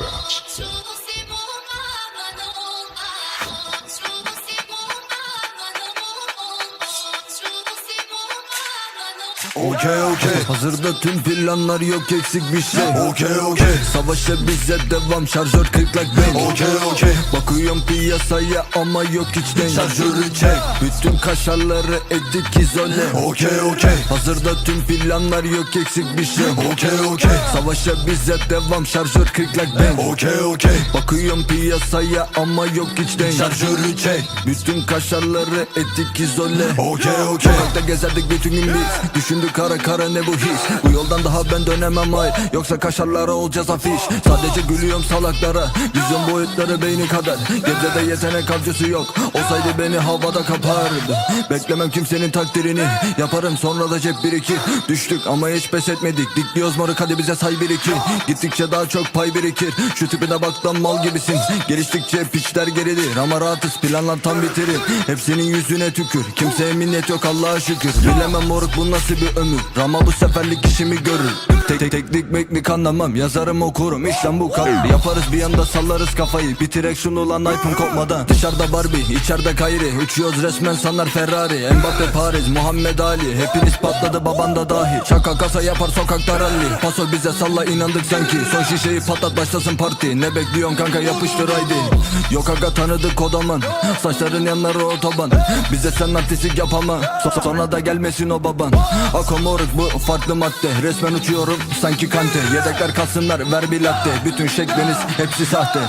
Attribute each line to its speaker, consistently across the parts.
Speaker 1: Rock. So Okey okey.
Speaker 2: Hazırda tüm planlar yok eksik bir şey.
Speaker 1: Okey okey.
Speaker 2: Savaşa bize devam şarjör 40 like ben
Speaker 1: Okey okey.
Speaker 2: Bakıyorum piyasaya ama yok hiç denk.
Speaker 1: Şarjörü çek.
Speaker 2: Bütün kaşarları edik izole.
Speaker 1: Okey okey.
Speaker 2: Hazırda tüm planlar yok eksik bir şey.
Speaker 1: Okey okey.
Speaker 2: Savaşa bize devam şarjör 40 like ben
Speaker 1: Okey okey.
Speaker 2: Bakıyorum piyasaya ama yok hiç denk.
Speaker 1: Şarjörü çek.
Speaker 2: Bütün kaşarları edik izole.
Speaker 1: Okey okey.
Speaker 2: Sokakta gezerdik bütün gün biz. Düşündük kara kara ne bu his Bu yoldan daha ben dönemem hayır Yoksa kaşarlara olacağız afiş. Sadece gülüyorum salaklara. Vizyon boyutları beyni kadar. Gebze'de yetenek avcısı yok. Olsaydı beni havada kapardı. Beklemem kimsenin takdirini. Yaparım sonra da cep bir iki Düştük ama hiç pes etmedik. Dikliyoruz moruk hadi bize say bir iki. Gittikçe daha çok pay birikir. Şu tipine bak lan mal gibisin. Geliştikçe piçler geridir Ama rahatız. Planlar tam bitirir. Hepsinin yüzüne tükür. Kimseye minnet yok Allah'a şükür. Bilemem moruk bu nasıl bir ömür. Rama bu seferlik işimi görür. Tek tek teknik meknik anlamam Yazarım okurum. İşlem bu kadar. Yaparız bir anda sallarız kafayı. Bitirek şunu lan iPhone kopmadan. Dışarıda Barbie içeride Kayri Uçuyoruz resmen sanlar Ferrari. Mbappe Paris Muhammed Ali. Hepiniz patladı baban da dahil. Şaka kasa yapar sokakta rally. Paso bize salla inandık sanki. Son şişeyi patlat başlasın parti. Ne bekliyorsun kanka yapıştır haydi. Yok aga tanıdık kodaman Saçların yanları otoban. Bize sen artistik yapama. So- Sonra da gelmesin o baban Ako moruk bu farklı madde. Resmen uçuyorum sanki kante. Yedekler kalsınlar ver bir latte. Bütün şekliniz hepsi sahte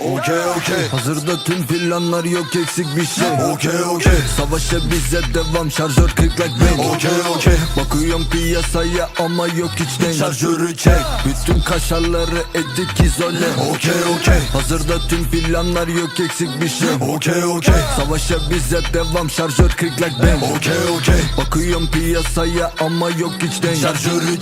Speaker 1: Okey okey.
Speaker 2: Hazırda tüm planlar yok eksik bir şey.
Speaker 1: Okey okey.
Speaker 2: Savaşa bize devam şarjör 40 like ben
Speaker 1: Okey okey.
Speaker 2: Bakıyorum piyasaya ama yok hiç denk
Speaker 1: Şarjörü çek.
Speaker 2: Bütün kaşarları edik izole.
Speaker 1: Okey okey.
Speaker 2: Hazırda tüm planlar yok eksik bir şey.
Speaker 1: Okey okey.
Speaker 2: Savaşa bize devam şarjör 40 like ben
Speaker 1: Okey okey.
Speaker 2: Bakıyorum piyasaya ama yok hiç denk
Speaker 1: Şarjörü